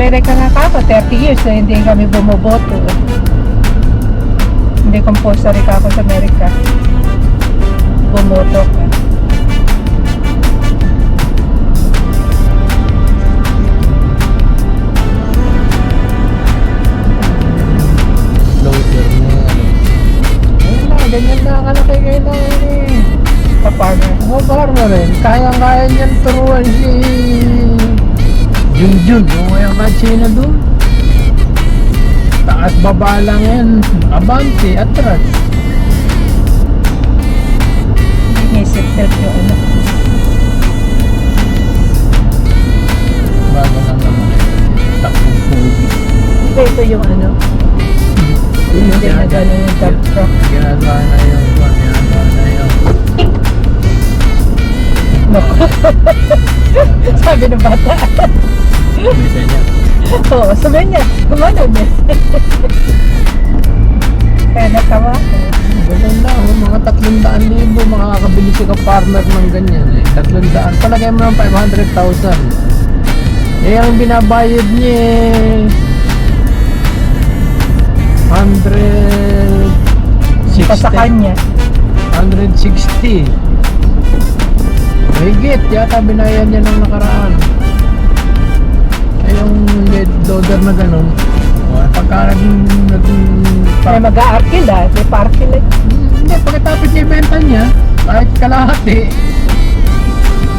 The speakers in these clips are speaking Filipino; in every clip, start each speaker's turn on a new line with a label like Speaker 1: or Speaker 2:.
Speaker 1: Amerika nga ako, 30 years na hindi kami bumoboto. Hindi compulsory ka ako sa Amerika. Bumoto ka.
Speaker 2: Loader na. Ayun na, na kalaki kayo na eh.
Speaker 1: Ka-farmer.
Speaker 2: Oh, farmer rin. Kaya-kaya niyan turuan si Junjun. Yung may katsina doon. Taas baba lang yan. Abante, atras.
Speaker 1: Niya seatbelt yung ano.
Speaker 2: Bago na naman. Takbong pugi.
Speaker 1: Ito, yung ano. Hindi na gano'n yung dump truck.
Speaker 2: Ginagawa na yung ginagawa na yung
Speaker 1: Naku. Sabi ng bata.
Speaker 2: bisa niya.
Speaker 1: Oo, sabi niya. Gumano, miss. Kaya natawa ko.
Speaker 2: Ganun na, oh, mga 300,000 makakabili si ka-farmer ng ganyan eh. 300, palagay mo ng 500,000. Eh, ang binabayad niya eh, 160.
Speaker 1: Pa sa kanya.
Speaker 2: 160. Higit, yata binayad niya ng nakaraan. Ay, yung lead loader na ganun. Pagka nag... nag
Speaker 1: May mag-a-arkil ah. May parkil eh.
Speaker 2: hindi, pagkatapos niya ibenta niya, kahit kalahati,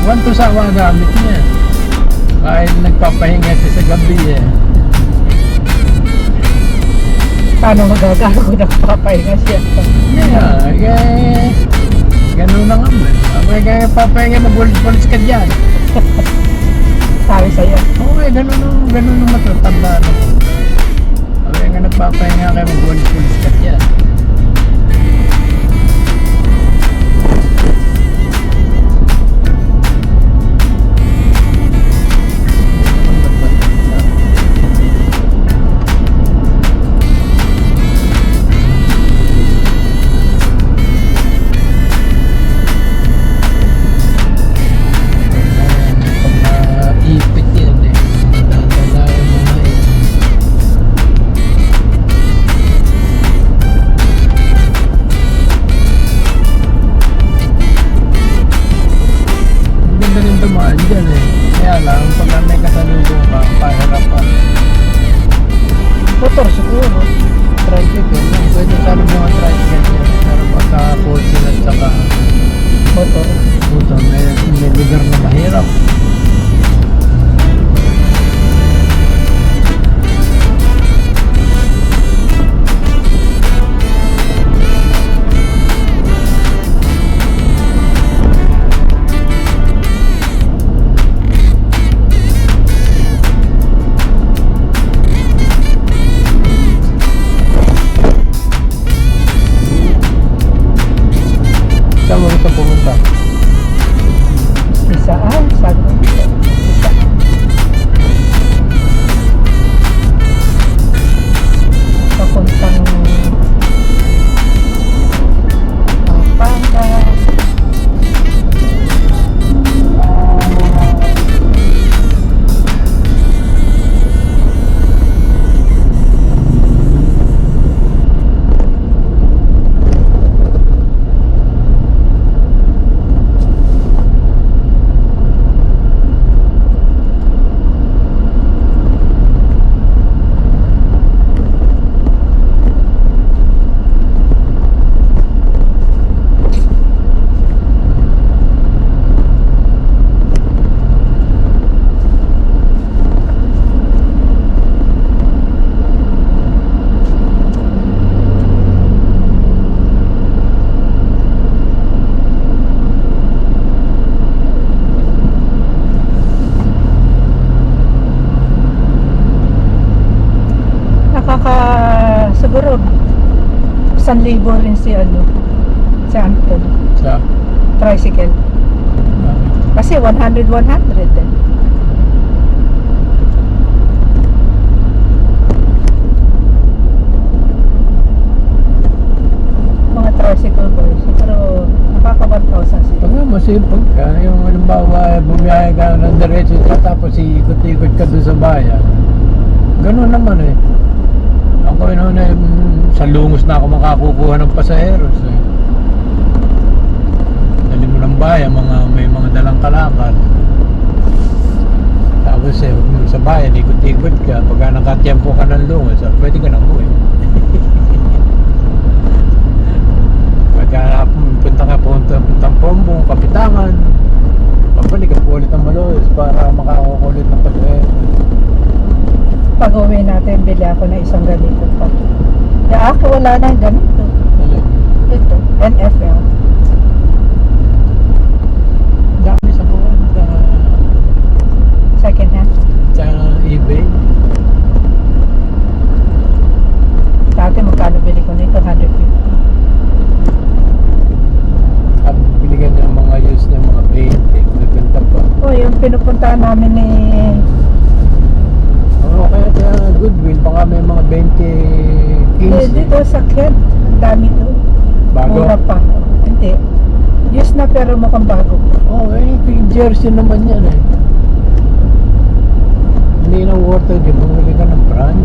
Speaker 2: one to sawa gamit niya. Kahit nagpapahinga siya sa gabi eh.
Speaker 1: Paano magagago ng papahinga siya?
Speaker 2: Yeah, eh, ganun na nga man. Kaya papahinga mag-walis ka dyan.
Speaker 1: Sabi sa'yo.
Speaker 2: Okay, ganun ang, ganun matatanda na. Okay, nga nagpapahinga kayo mag-walis ka dyan. Pag
Speaker 1: 1,000 rin si ano, si Anton.
Speaker 2: Sa?
Speaker 1: Tricycle. Kasi 100, 100 eh. Mga tricycle boys. Pero nakaka 1,000 sila.
Speaker 2: Pag masipag ka, yung halimbawa bumiyahe ka ng diretso ka tapos iikot-ikot ka doon sa bayan, Ganun naman eh. Ako yun na sa lungos na ako makakukuha ng pasaheros eh. Dali mo ng bayan, mga, may mga dalang kalakal. Tapos eh, huwag mo sa bayan, ikot-ikot ka. Pagka nakatiyempo ka ng lungos, ah, pwede ka na umuwi. Pagka punta ka punta, puntang Pombong, Kapitangan, pabalik ka po ulit ng Malolos para makakukulit ng pasaheros.
Speaker 1: Pag uwi natin, bili ako ng isang ganito pa. Ya, ako wala na ganito. Ito, NFL.
Speaker 2: Dami sa buwan sa,
Speaker 1: Second hand.
Speaker 2: sa eBay.
Speaker 1: Dati magkano bili ko nito? 150.
Speaker 2: At binigyan niya mga use niya mga 20. Nagkanta pa.
Speaker 1: Oh, yung pinupuntahan namin ni
Speaker 2: Oo, kaya kaya Goodwill. Baka may mga 20,
Speaker 1: eh,
Speaker 2: 15.
Speaker 1: dito sa Kent. Ang dami doon.
Speaker 2: Bago.
Speaker 1: Mura pa. Hindi. Use na pero mukhang bago.
Speaker 2: Oo, oh, eh, yung jersey naman yan eh. Hindi na worth it. Bumili ka ng brand.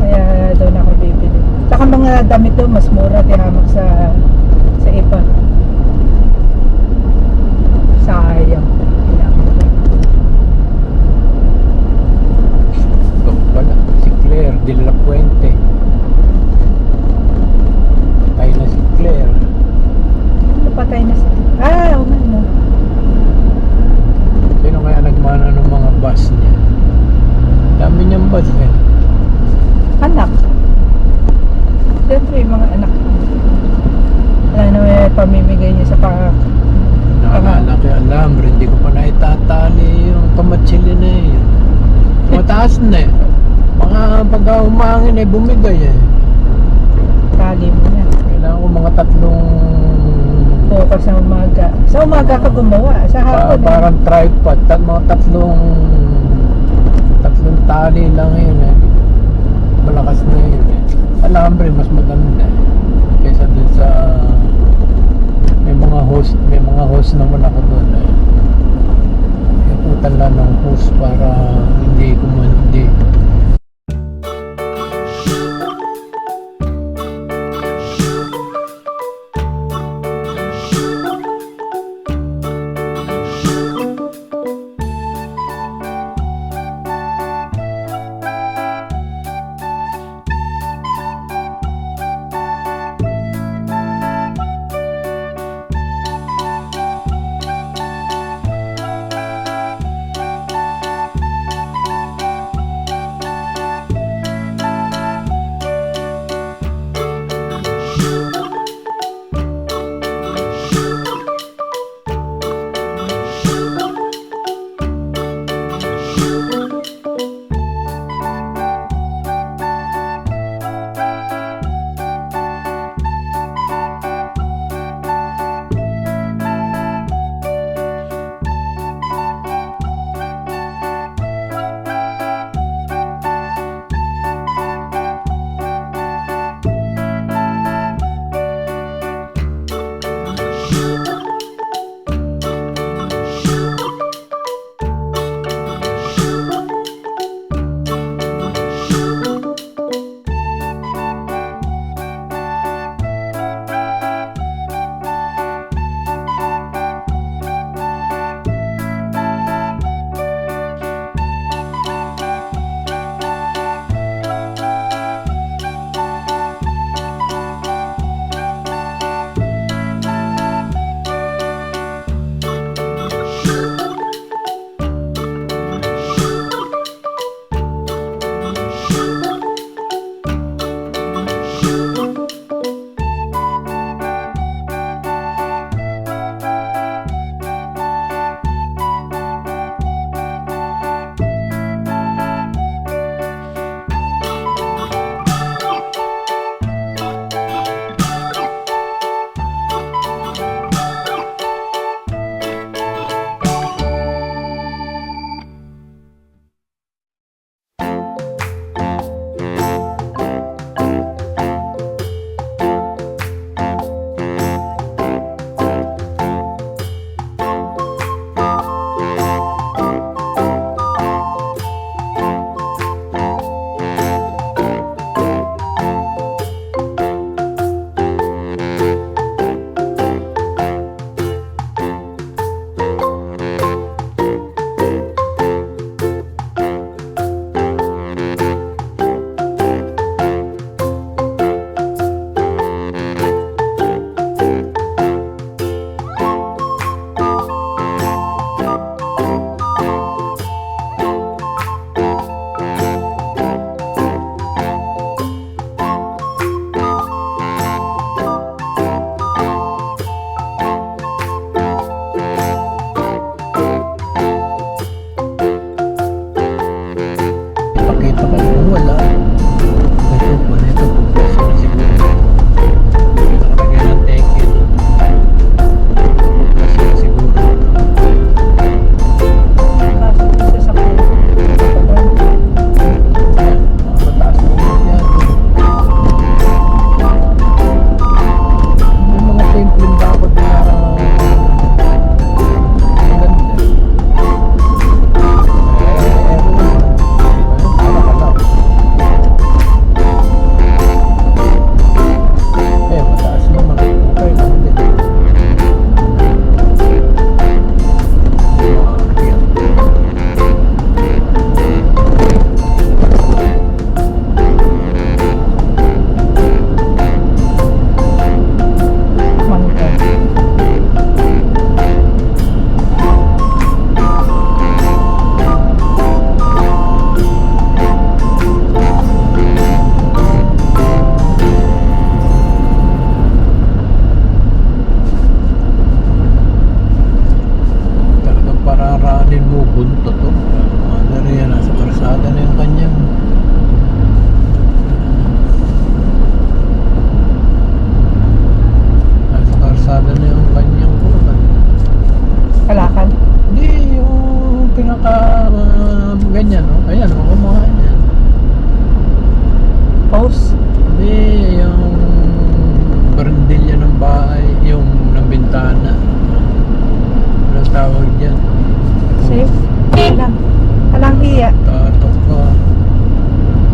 Speaker 1: Kaya doon ako bibili. Saka mga damit doon, mas mura di hamak sa sa iba. Sayang.
Speaker 2: Ito pala. Si Claire de la Puente. Patay na si Claire.
Speaker 1: Napatay na sila. Ah, oo nga no.
Speaker 2: Sino kaya nagmana ng mga bus niya? Dami niyang bus eh.
Speaker 1: Anak. Siyempre, yung mga anak. Wala na may pamimigay niya sa pa...
Speaker 2: Naalala ko yung alambre, hindi ko pa naitatali yung kamatsili na yun. Mataas na eh. Mga pagka umangin eh, bumigay eh.
Speaker 1: Tali mo na.
Speaker 2: Kailangan ko mga tatlong
Speaker 1: Focus sa umaga. Sa umaga ka gumawa. Sa
Speaker 2: pa,
Speaker 1: hapon. eh.
Speaker 2: parang tripod, tat, mga tatlong tatlong tali lang yun eh. Malakas na yun eh. Alambre, mas maganda eh. Kaysa dun sa may mga host, may mga host naman ako doon eh. Ikutan lang ng host para hindi kumun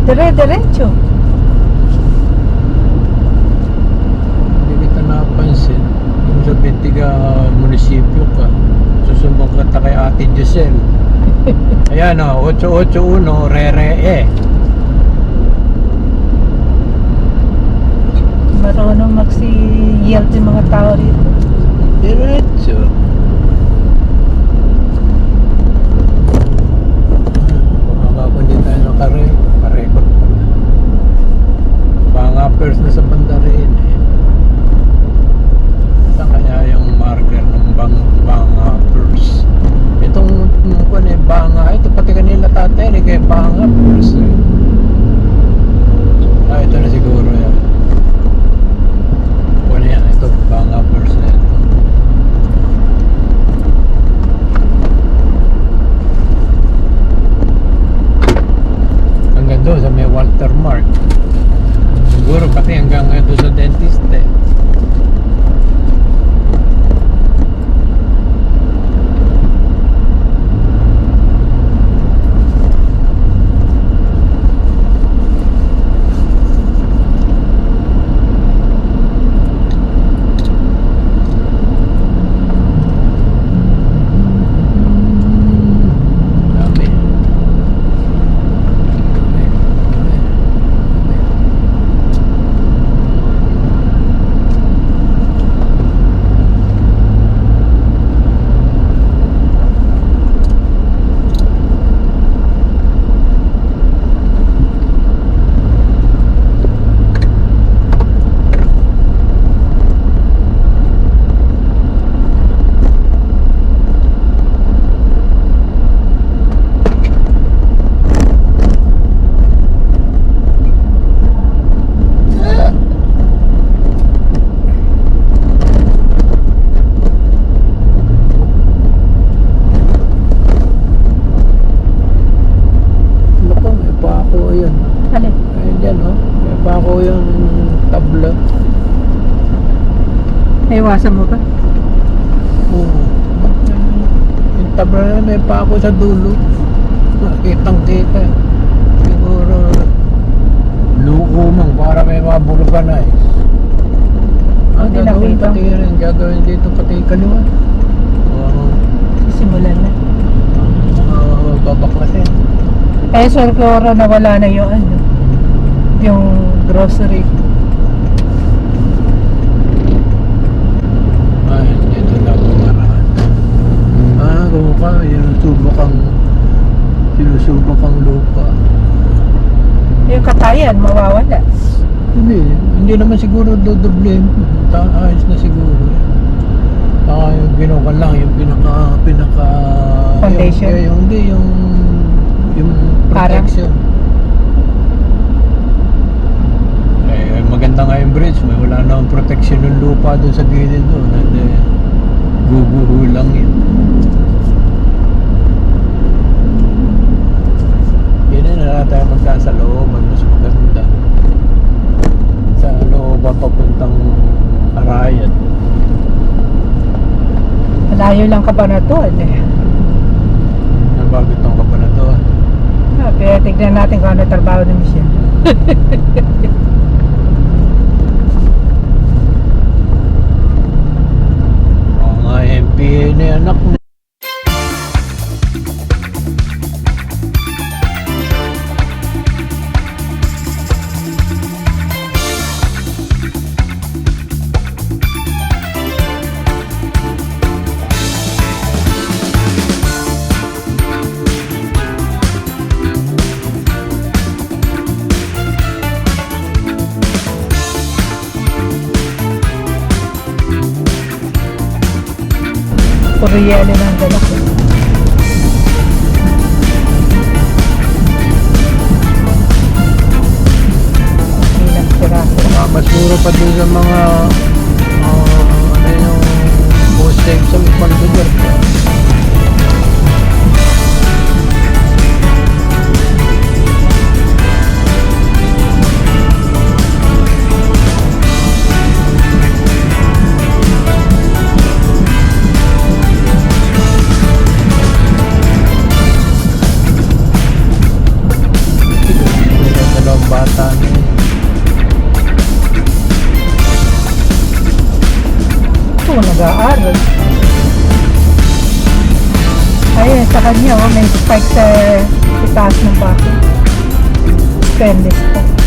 Speaker 1: Dire-diretso.
Speaker 2: Hindi kita napansin. Yung sa Bentiga munisipyo ka. Susumbong ka kay Ate Giselle. Ayan o, 881 Rere E.
Speaker 1: Marunong magsi-yield yung mga tao rito.
Speaker 2: Diretso. Baka kung hindi tayo nakarecord pa na. Baka first na sa banda rin eh. Saan kaya yung marker ng bang banga first? Itong yung kung eh, banga, ito pati kanila tatay eh, kaya banga first eh. Ah, ito na siguro yan. Kung yan, ito banga first na ito. hanggang doon sa may Walter Mark. Siguro pati hanggang doon sa dentist eh. Dami. Naku, may pako yun.
Speaker 1: Alin?
Speaker 2: Ayun dyan, oh. May pako yung tabla.
Speaker 1: Naiwasan mo ba?
Speaker 2: Oo. Yung tabla na may pako sa dulo. Kitang kita. Siguro luko mang para may mabulganize. Ang
Speaker 1: Hindi
Speaker 2: gagawin
Speaker 1: nakita.
Speaker 2: pati rin, gagawin dito pati kaliwa. Oo.
Speaker 1: Sisimulan na.
Speaker 2: Uh, babaklasin.
Speaker 1: Eh, siguro nawala na yung ano, yung grocery.
Speaker 2: Ay, dito na pumarahan. Ah, kung ka, yung subok ang sinusubok ang lupa.
Speaker 1: Yung katayan, mawawala.
Speaker 2: Hindi, hindi naman siguro dodoble. Ta ayos na siguro. Saka yung ginawa lang, yung pinaka, pinaka...
Speaker 1: Foundation?
Speaker 2: Yung, yung, hindi, yung, yung
Speaker 1: Parang?
Speaker 2: protection. Eh, maganda nga yung bridge. May wala na protection ng lupa doon sa gilid doon. Guguho lang yun. Yan na na tayo magkasa looban. Mas maganda. Sa looban papuntang Arayan.
Speaker 1: Malayo lang ka ba na to? Eh.
Speaker 2: Nabago itong kapanatuan.
Speaker 1: Ah, pero tignan natin kung ano trabaho ni Michelle.
Speaker 2: Mga MPA na anak mo.
Speaker 1: Puro yelo na ang dala ko. Ilang piraso.
Speaker 2: Mas mura pa dun sa mga ah, ano yung post safe sa ibang lugar. kanya, oh, may spike sa, eh, sa taas ng bako. Stainless po.